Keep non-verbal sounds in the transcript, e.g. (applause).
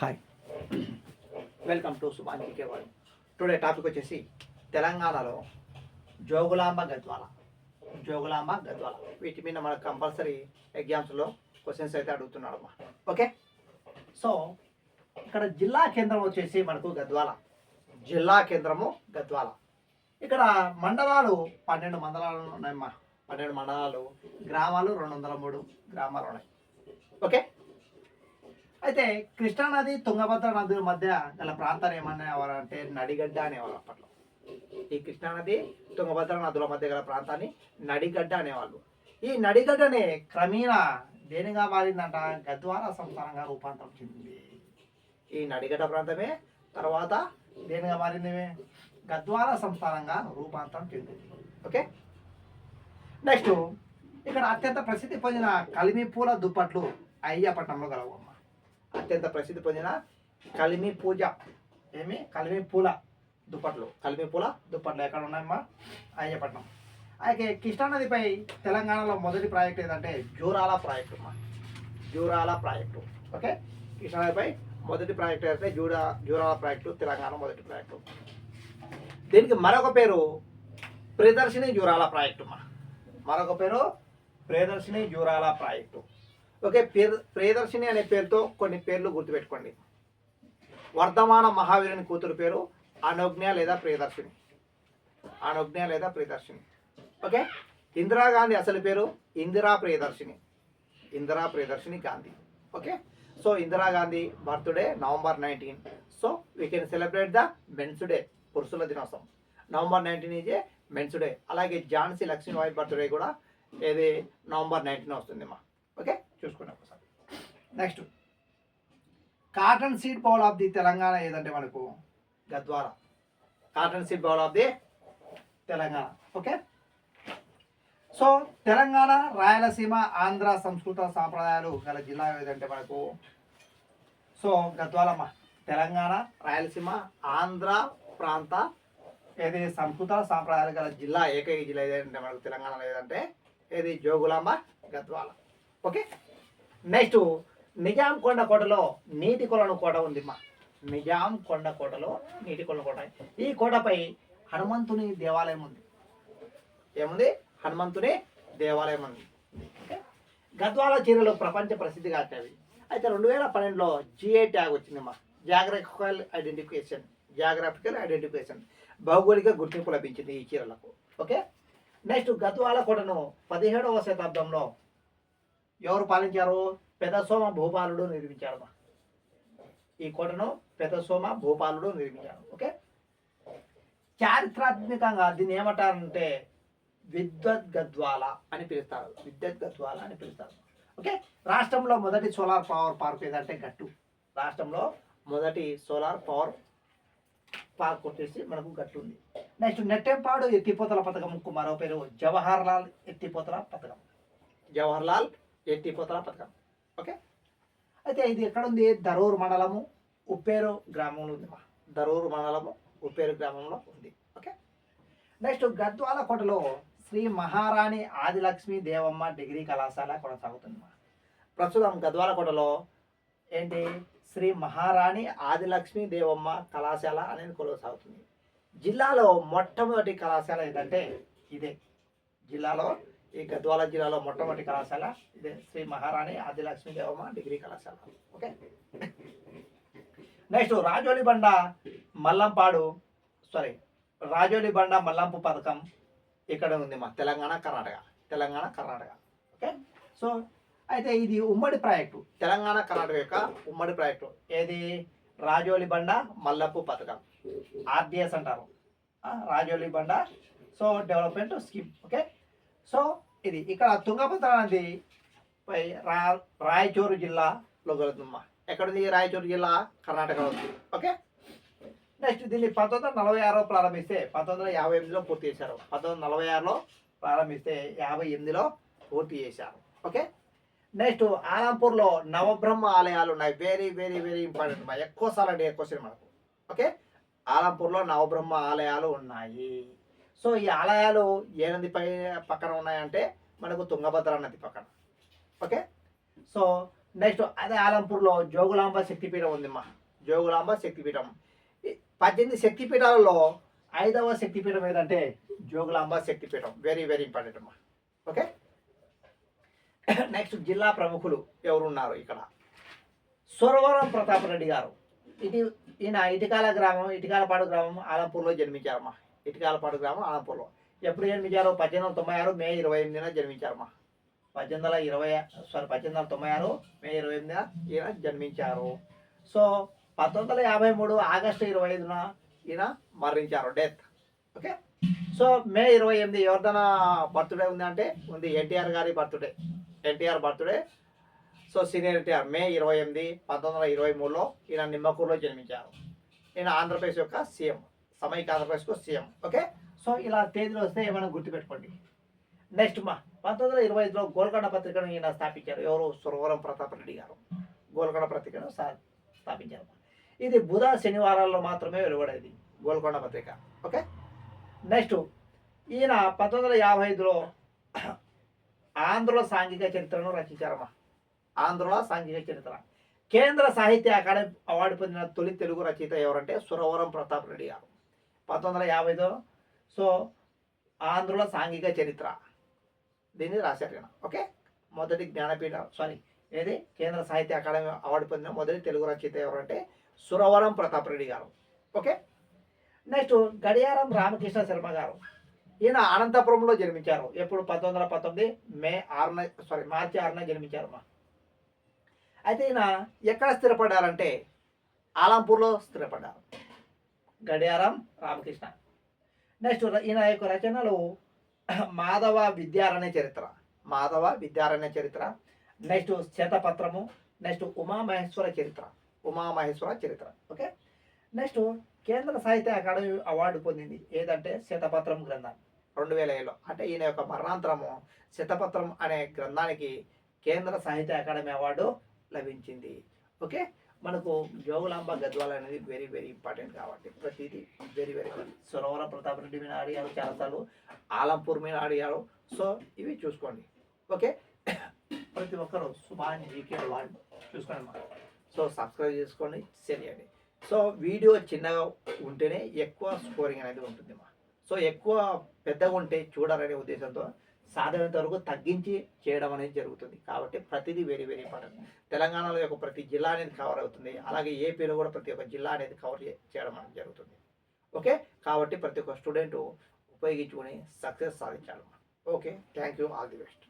Hi welcome to సుమాంజీ కేవల్ today topic వచ్చేసి తెలంగాణలో జోగులాంబ గద్వాల. జోగులాంబ గద్వాల. వీటి మీద మనకు కంపల్సరీ ఎగ్జామ్స్లో క్వశ్చన్స్ అయితే అడుగుతున్నాడు అమ్మా. ఓకే సో ఇక్కడ జిల్లా కేంద్రం వచ్చేసి మనకు గద్వాల. జిల్లా కేంద్రము గద్వాల. ఇక్కడ మండలాలు పన్నెండు మండలాలు ఉన్నాయమ్మా. పన్నెండు మండలాలు. గ్రామాలు రెండు వందల మూడు గ్రామాలు ఉన్నాయి. ఓకే అయితే కృష్ణానది తుంగభద్ర నదుల మధ్య గల ప్రాంతాన్ని ఏమనేవారు అంటే నడిగడ్డ అనేవారు అప్పట్లో. ఈ కృష్ణానది తుంగభద్ర నదుల మధ్య గల ప్రాంతాన్ని నడిగడ్డ అనేవాళ్ళు. ఈ నడిగడ్డనే క్రమేణా దేనిగా మారిందంట? గద్వాల సంస్థానంగా రూపాంతరం చెందింది. ఈ నడిగడ్డ ప్రాంతమే తర్వాత దేనిగా మారింది? గద్వాల సంస్థానంగా రూపాంతరం చెందింది. ఓకే? నెక్స్ట్ ఇక్కడ అత్యంత ప్రసిద్ధి పొందిన కలిమి పూల దుప్పట్లు అయ్యపట్నంలో కలవమ్మ అత్యంత ప్రసిద్ధి పొందిన కలిమి పూజ. ఏమి? కలిమి పూల దుప్పట్లు. కలిమి పూల దుప్పట్లు ఎక్కడ ఉన్నాయమ్మా? అయ్యపట్నం. అయితే కృష్ణానదిపై తెలంగాణలో మొదటి ప్రాజెక్ట్ ఏంటంటే జూరాల ప్రాజెక్టు అమ్మా. జూరాల ప్రాజెక్టు. ఓకే? కృష్ణానదిపై మొదటి ప్రాజెక్ట్ అయితే జూరా జూరాల ప్రాజెక్టు తెలంగాణ మొదటి ప్రాజెక్టు. దీనికి మరొక పేరు ప్రదర్శిని జూరాల ప్రాజెక్టు అమ్మా. మరొక పేరు ప్రియదర్శిని జూరాల ప్రాజెక్టు. ఓకే పేరు ప్రియదర్శిని అనే పేరుతో కొన్ని పేర్లు గుర్తుపెట్టుకోండి. వర్ధమాన మహావీరుని కూతురు పేరు అనుజ్ఞ లేదా ప్రియదర్శిని. అనుజ్ఞ లేదా ప్రియదర్శిని. ఓకే ఇందిరాగాంధీ అసలు పేరు Indira Priyadarshini. Indira Priyadarshini Gandhi. Okay so Indira Gandhi birthday November nineteen. So we can celebrate the men's day పురుషుల దినోత్సవం. November nineteen is a men's day అలాగే ఝాన్సీ లక్ష్మీబాయి బర్త్డే కూడా ఏది? నవంబర్ నైన్టీన్ వస్తుంది మా ఓకే? చూసుకున్నాం ఒకసారి. Next. Cotton seed bowl of the Telangana ఏదంటే మనకు? Gadwal. Cotton seed bowl of the Telangana. Okay? So Telangana Rayalaseema Andhra సంస్కృత సాంప్రదాయాలు గల జిల్లా ఏదంటే మనకు? సో గద్వాలమ్మ తెలంగాణ రాయలసీమ ఆంధ్ర ప్రాంత ఏది సంస్కృత సాంప్రదాయాలు గల జిల్లా ఏకైక జిల్లా ఏదంటే మనకు తెలంగాణలో ఏదంటే? ఏది? జోగులాంబ గద్వాల. ఓకే? నెక్స్ట్ నిజాం కొండ కోటలో నీటి కొలను కోట ఉంది మా నిజాం కొండ కోటలో నీటి కొలను కోట. ఈ కోటపై హనుమంతుని దేవాలయం ఉంది. ఏముంది? హనుమంతుని దేవాలయం ఉంది. గద్వాల చీరలు ప్రపంచ ప్రసిద్ధిగాంచినవి అయితే రెండు వేల పన్నెండులో జిఐ ట్యాగ్ వచ్చిందమ్మా. జాగ్రఫికల్ ఐడెంటిఫికేషన్ జాగ్రఫికల్ ఐడెంటిఫికేషన్ భౌగోళిక గుర్తింపు లభించింది ఈ చీరలకు. ఓకే? నెక్స్ట్ గద్వాల కోటను పదిహేడవ శతాబ్దంలో ఎవరు పాలించారు? పెదసోమ భూపాలుడు నిర్మించారు ఈ కోటను పెదసోమ భూపాలుడు నిర్మించారు. ఓకే? చారిత్రాత్మకంగా దీన్ని ఏమంటారంటే విద్వద్ గద్వాల అని పిలుస్తారు. విద్యుత్ గద్వాల అని పిలుస్తారు. ఓకే? రాష్ట్రంలో మొదటి సోలార్ పవర్ పార్క్ ఏదంటే గట్టు. రాష్ట్రంలో మొదటి సోలార్ పవర్ పార్క్ వచ్చేసి మనకు గట్టు ఉంది. నెక్స్ట్ నెట్టెంపాడు ఎత్తిపోతల పథకం మరో పేరు జవహర్ లాల్ ఎత్తిపోతల పథకం. జవహర్ లాల్ ఎత్తిపోతల పథకం ఓకే? అయితే ఇది ఎక్కడ ఉంది దరూరు మండలము ఉప్పేరు గ్రామంలో ఉంది మా. దరూరు మండలము ఉప్పేరు గ్రామంలో ఉంది. ఓకే? నెక్స్ట్ గద్వాల కోటలో శ్రీ మహారాణి ఆదిలక్ష్మి దేవమ్మ డిగ్రీ కళాశాల కొనసాగుతుంది మా. ప్రస్తుతం గద్వాల కోటలో ఏంటి? శ్రీ మహారాణి ఆదిలక్ష్మి దేవమ్మ కళాశాల అనేది కొనసాగుతుంది. జిల్లాలో మొట్టమొదటి కళాశాల ఏంటంటే ఇదే. జిల్లాలో ఈ గద్వాల జిల్లాలో మొట్టమొదటి కళాశాల. ఇదే శ్రీ మహారాణి ఆదిలక్ష్మి దేవమ్మ డిగ్రీ కళాశాల. Okay? Next Rajoli Banda Mallampadu sorry Rajoli బండ మల్లంపు పథకం ఇక్కడ ఉంది మా తెలంగాణ కర్ణాటక. తెలంగాణ కర్ణాటక. ఓకే? సో అయితే ఇది ఉమ్మడి ప్రాజెక్టు. తెలంగాణ కర్ణాటక యొక్క ఉమ్మడి ప్రాజెక్టు. ఏది? రాజోలి బండ మల్లపు పథకం. ఆర్డిఎస్ అంటారు. Rajoli Banda. So development scheme okay? So ఇది. ఇక్కడ తుంగభద్ర నది పై రా రాయచూరు జిల్లాలో కలుగుతుందమ్మా ఎక్కడుంది రాయచూరు జిల్లా? కర్ణాటకలో ఉంది. ఓకే? నెక్స్ట్ దీన్ని పంతొమ్మిది వందల నలభై ఆరులో ప్రారంభిస్తే పంతొమ్మిది వందల యాభై ఎనిమిదిలో పూర్తి చేశారు. పంతొమ్మిది వందల నలభై ఆరులో ప్రారంభిస్తే యాభై ఎనిమిదిలో పూర్తి చేశారు. ఓకే? నెక్స్ట్ ఆలంపూర్లో నవబ్రహ్మ ఆలయాలు ఉన్నాయి. వెరీ వెరీ వెరీ ఇంపార్టెంట్ మా ఎక్కువ సార్లు ఎక్కువ క్వశ్చన్ మనకు. ఓకే? ఆలంపూర్లో నవబ్రహ్మ ఆలయాలు ఉన్నాయి. సో ఈ ఆలయాలు ఏ నది పై పక్కన ఉన్నాయంటే మనకు తుంగభద్ర నది పక్కన. ఓకే? సో నెక్స్ట్ అదే ఆలంపూర్లో జోగులాంబ శక్తిపీఠం ఉందిమ్మా. జోగులాంబ శక్తిపీఠం. ఈ పద్దెనిమిది శక్తిపీఠాలలో ఐదవ శక్తిపీఠం ఏదంటే జోగులాంబ శక్తిపీఠం. వెరీ వెరీ ఇంపార్టెంట్ అమ్మా. ఓకే? నెక్స్ట్ జిల్లా ప్రముఖులు ఎవరున్నారు ఇక్కడ? సురవరం ప్రతాప్ రెడ్డి గారు. ఇది ఈయన ఇటికాల గ్రామం ఇటికాలపాడు గ్రామం ఆలంపూర్లో జన్మించారమ్మా. ఇటుకాలపాడు గ్రామం అనంతపురం ఎప్పుడు జన్మించారు పద్దెనిమిది వందల తొంభై ఆరు మే ఇరవై ఎనిమిదిన జన్మించారమ్మా. పద్దెనిమిది వందల ఇరవై సారీ పద్దెనిమిది వందల తొంభై ఆరు మే ఇరవై ఎనిమిదిన ఈయన జన్మించారు. సో పంతొమ్మిది వందల యాభై మూడు ఆగస్టు ఇరవై ఐదున ఈయన మరణించారు డెత్. ఓకే? సో మే ఇరవై ఎనిమిది ఎవరిదైనా బర్త్డే ఉంది అంటే ఉంది ఎన్టీఆర్ గారి birthday. NTR birthday. So senior NTR May ఇరవై ఎనిమిది పంతొమ్మిది వందల ఇరవై మూడులో ఈయన నిమ్మకూరులో జన్మించారు. ఈయన ఆంధ్రప్రదేశ్ యొక్క సీఎం. సమైక్య ఆంధ్రప్రదేశ్కు సీఎం. ఓకే? సో ఇలా తేదీలు వస్తే ఏమైనా గుర్తుపెట్టుకోండి. నెక్స్ట్ మా పంతొమ్మిది వందల ఇరవై ఐదులో గోల్కొండ పత్రికను ఈయన స్థాపించారు. ఎవరు? సురవరం ప్రతాప్ రెడ్డి గారు. గోల్కొండ పత్రికను స్థా- స్థాపించారు. ఇది బుధ శనివారాల్లో మాత్రమే వెలువడేది గోల్కొండ పత్రిక. ఓకే? నెక్స్ట్ ఈయన పంతొమ్మిది వందల యాభై ఐదులో ఆంధ్రుల సాంఘిక చరిత్రను రచించారమ్మా ఆంధ్రుల సాంఘిక చరిత్ర. కేంద్ర సాహిత్య అకాడమీ అవార్డు పొందిన తొలి తెలుగు రచయిత ఎవరంటే సురవరం ప్రతాప్ రెడ్డి గారు. పంతొమ్మిది వందల యాభైలో సో ఆంధ్రుల సాంఘిక చరిత్ర. దీన్ని రాశారు ఈయన ఓకే? మొదటి జ్ఞానపీఠ సారీ ఏది? కేంద్ర సాహిత్య అకాడమీ అవార్డు పొందిన మొదటి తెలుగు రచయిత ఎవరంటే సురవరం ప్రతాప్ రెడ్డి గారు. ఓకే? నెక్స్ట్ గడియారం రామకృష్ణ శర్మ గారు. ఈయన అనంతపురంలో జన్మించారు. ఎప్పుడు? పంతొమ్మిది వందల పంతొమ్మిది మే ఆరున సారీ మార్చి ఆరున జన్మించారు మా అయితే ఈయన ఎక్కడ స్థిరపడ్డారంటే ఆలంపూర్లో స్థిరపడ్డారు. గడియారం రామకృష్ణ. నెక్స్ట్ ఈయన యొక్క రచనలు (clears throat) మాధవ విద్యారణ్య చరిత్ర. మాధవ విద్యారణ్య చరిత్ర. నెక్స్ట్ శతపత్రము. నెక్స్ట్ ఉమామహేశ్వర చరిత్ర. ఉమామహేశ్వర చరిత్ర. ఓకే నెక్స్ట్ కేంద్ర సాహిత్య అకాడమీ అవార్డు పొందింది. ఏదంటే శతపత్రం గ్రంథం. రెండు వేల ఏడులో. అంటే ఈయన యొక్క మరణాంతరము శతపత్రం అనే గ్రంథానికి కేంద్ర సాహిత్య అకాడమీ అవార్డు లభించింది. ఓకే మనకు జోగులాంబ గద్వాల అనేది వెరీ వెరీ ఇంపార్టెంట్ కాబట్టి ప్రతిదీ వెరీ వెరీ సురవర ప్రతాప్ రెడ్డి మీద ఆడియారు చాలాసార్లు ఆలంపూర్ మీద ఆడియారు. సో ఇవి చూసుకోండి. ఓకే? ప్రతి ఒక్కరు సుభాన్ జీకే వాళ్ళు చూసుకోండి అన్నమాట. సో సబ్స్క్రైబ్ చేసుకోండి షేర్ చేయండి. సో వీడియో చిన్నగా ఉంటేనే ఎక్కువ స్కోరింగ్ అనేది ఉంటుంది మా సో ఎక్కువ పెద్దగా ఉంటే చూడాలనే ఉద్దేశంతో సాధ్యమైనంత వరకు తగ్గించి చేయడం అనేది జరుగుతుంది. కాబట్టి ప్రతిదీ వెరీ వెరీ ఇంపార్టెంట్ తెలంగాణలో యొక్క ప్రతి జిల్లా అనేది కవర్ అవుతుంది. అలాగే ఏపీలో కూడా ప్రతి ఒక్క జిల్లా అనేది కవర్ చేయడం అనేది జరుగుతుంది. ఓకే? కాబట్టి ప్రతి ఒక్క స్టూడెంట్ ఉపయోగించుకొని సక్సెస్ సాధించాలి okay? Thank you all the best